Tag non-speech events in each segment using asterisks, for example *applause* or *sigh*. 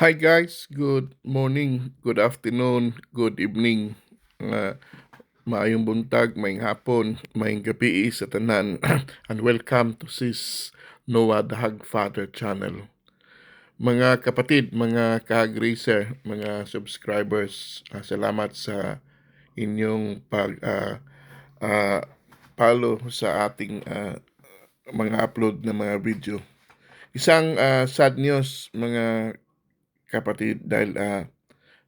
Hi guys, good morning, good afternoon, good evening. Uh, maayong buntag, maayong hapon, maayong gabi sa tanan. *clears throat* And welcome to sis Noah Dahag Father channel. Mga kapatid, mga kag-racer, mga subscribers, ah, salamat sa inyong pag ah, ah, follow sa ating ah, mga upload na mga video. Isang ah, sad news mga kapatid dahil ah,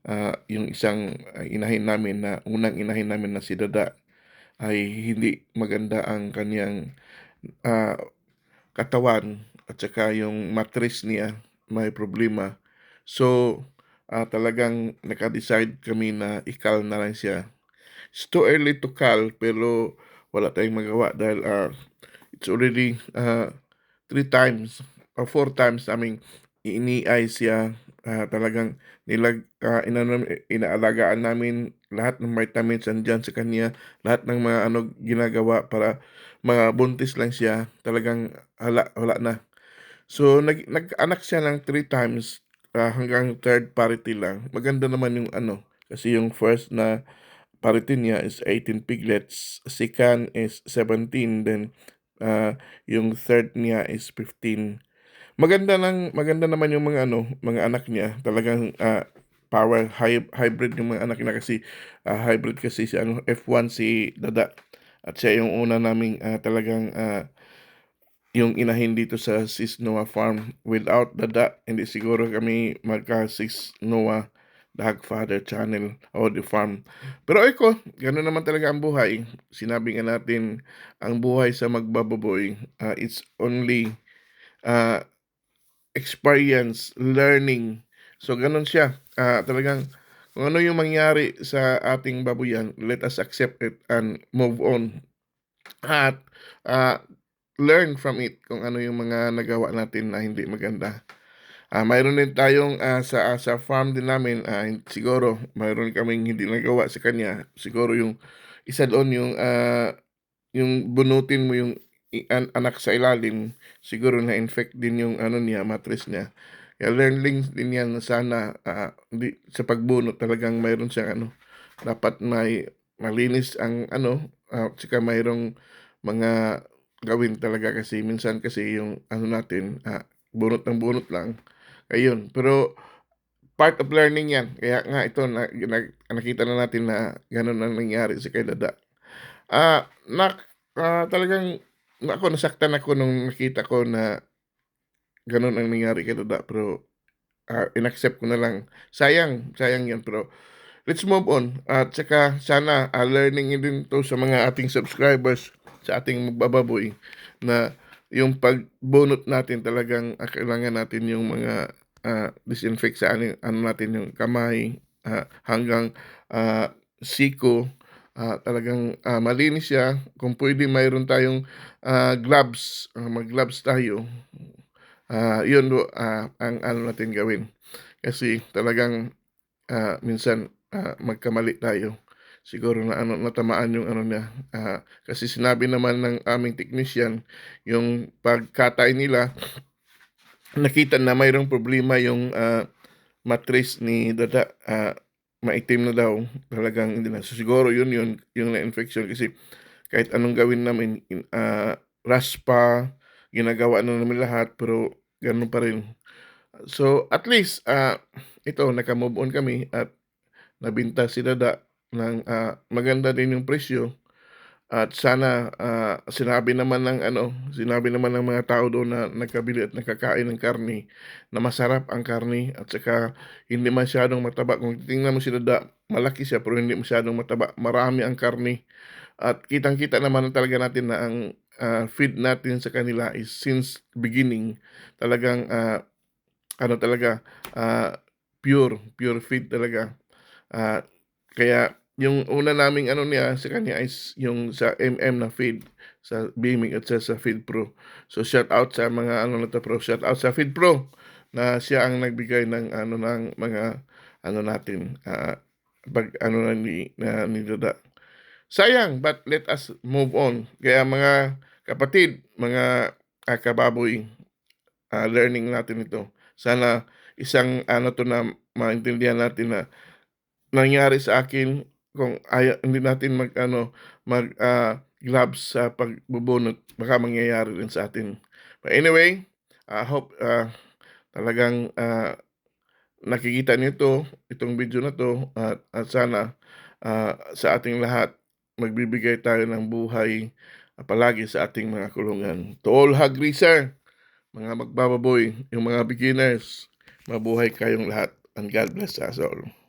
ah, yung isang ah, inahin namin na unang inahin namin na si Dada ay hindi maganda ang kanyang ah, katawan at saka yung mattress niya may problema. So ah, talagang naka-decide kami na ikal na lang siya. It's too early to call pero wala tayong magawa dahil ah, it's already ah, three times or four times naming ini-eye siya ah, talagang nilag ah, inano, inaalagaan namin lahat ng vitamins andyan sa kanya lahat ng mga ano ginagawa para mga buntis lang siya. Talagang hala, wala na. So nag, nag-anak siya ng three times ah, hanggang third parity lang. Maganda naman yung ano kasi yung first na parity niya is 18 piglets second is 17 then ah, yung third niya is 15 Maganda lang maganda naman yung mga ano, mga anak niya. Talagang, ah, power hy hybrid yung mga anak niya kasi, ah, hybrid kasi si ano, F1 si Dada at siya yung una naming, ah, talagang, ah, yung inahin dito sa Sis Noah Farm. Without Dada, hindi siguro kami magka-Sis Noah Dahag Father Channel o The Farm. Pero iko, gano'n naman talaga ang buhay. Sinabi nga natin, ang buhay sa magbababoy, ah, it's only, ah experience, learning. So gano'n siya, ah, talagang kung ano yung mangyari sa ating baboyan, let us accept it and move on. At ah, learn from it kung ano yung mga nagawa natin na hindi maganda. Ah, mayroon din tayong ah, sa sa farm din namin ah, siguro mayroon kaming hindi nagawa sa kanya. Siguro yung isa doon yung ah, yung bunutin mo yung an- anak sa ilalim, siguro na-infect din yung ano niya, mattress niya. Kaya learning din yan na sana ah, di, sa pagbunot talagang mayroon siyang ano, dapat may malinis ang ano, at saka mayroong mga gawin talaga kasi minsan kasi yung ano natin, ah, bunot ng bunot lang. Ayun, pero part of learning yan. Kaya nga ito, na, na- nakita na natin na ganun ang nangyari sa kay Dada. Ah, nak, ah, talagang ako nasaktan ako nung nakita ko na ganun ang nangyari kay Dada pero ah, inaccept ko na lang. Sayang, sayang yan pero let's move on. At saka sana ah, learning din to sa mga ating subscribers sa ating magbababoy na yung pagbunot natin talagang ah, kailangan natin yung mga ah, disinfect sa ano, natin yung kamay ah, hanggang ah, siko ah, talagang ah, malinis siya. Kung pwede mayroon tayong ah, gloves. Ah, mag-gloves tayo. Ah, yun ah, ang ano natin gawin. Kasi talagang ah, minsan ah, magkamali tayo. Siguro na ano natamaan yung ano niya. Ah, kasi sinabi naman ng aming technician yung pagkatay nila nakita na mayroong problema yung ah, mattress ni Dada ah, maitim na daw. Talagang hindi na. So, siguro yun yun yung na-infection kasi kahit anong gawin namin in- ah, raspa ginagawa na namin lahat pero ganun pa rin. So at least ah, ito naka-move on kami at nabinta si Dada ng ah, maganda din yung presyo at sana ah, sinabi naman ng ano, sinabi naman ng mga tao doon na nagkabili at nakakain ng karne na masarap ang karne at saka hindi masyadong mataba. Kung titingnan mo si Dada, malaki siya pero hindi masyadong mataba. Marami ang karne. At kitang-kita naman talaga natin na ang ah, feed natin sa kanila is since beginning talagang ah, ano talaga ah, pure, pure feed talaga. Ah, kaya yung una naming ano niya sa kanya is yung sa MM na feed sa Beaming at sa, Feed Pro. So shout out sa mga ano na pro, shout out sa Feed Pro na siya ang nagbigay ng ano ng mga ano natin ah, pag ano na ni na ni. Sayang, but let us move on. Kaya mga kapatid, mga ah, kababoy, ah, learning natin ito. Sana isang ano 'to na maintindihan natin na nangyari sa akin kung aya hindi natin mag-ano, mag, ah, gloves sa pagbubunot baka mangyayari rin sa atin. But anyway, I hope, ah, talagang, ah, nakikita niyo 'to, itong video na 'to at at sana, ah, sa ating lahat magbibigay tayo ng buhay palagi sa ating mga kulungan. To all hog raiser, mga magbababoy, yung mga beginners, mabuhay kayong lahat and God bless us all.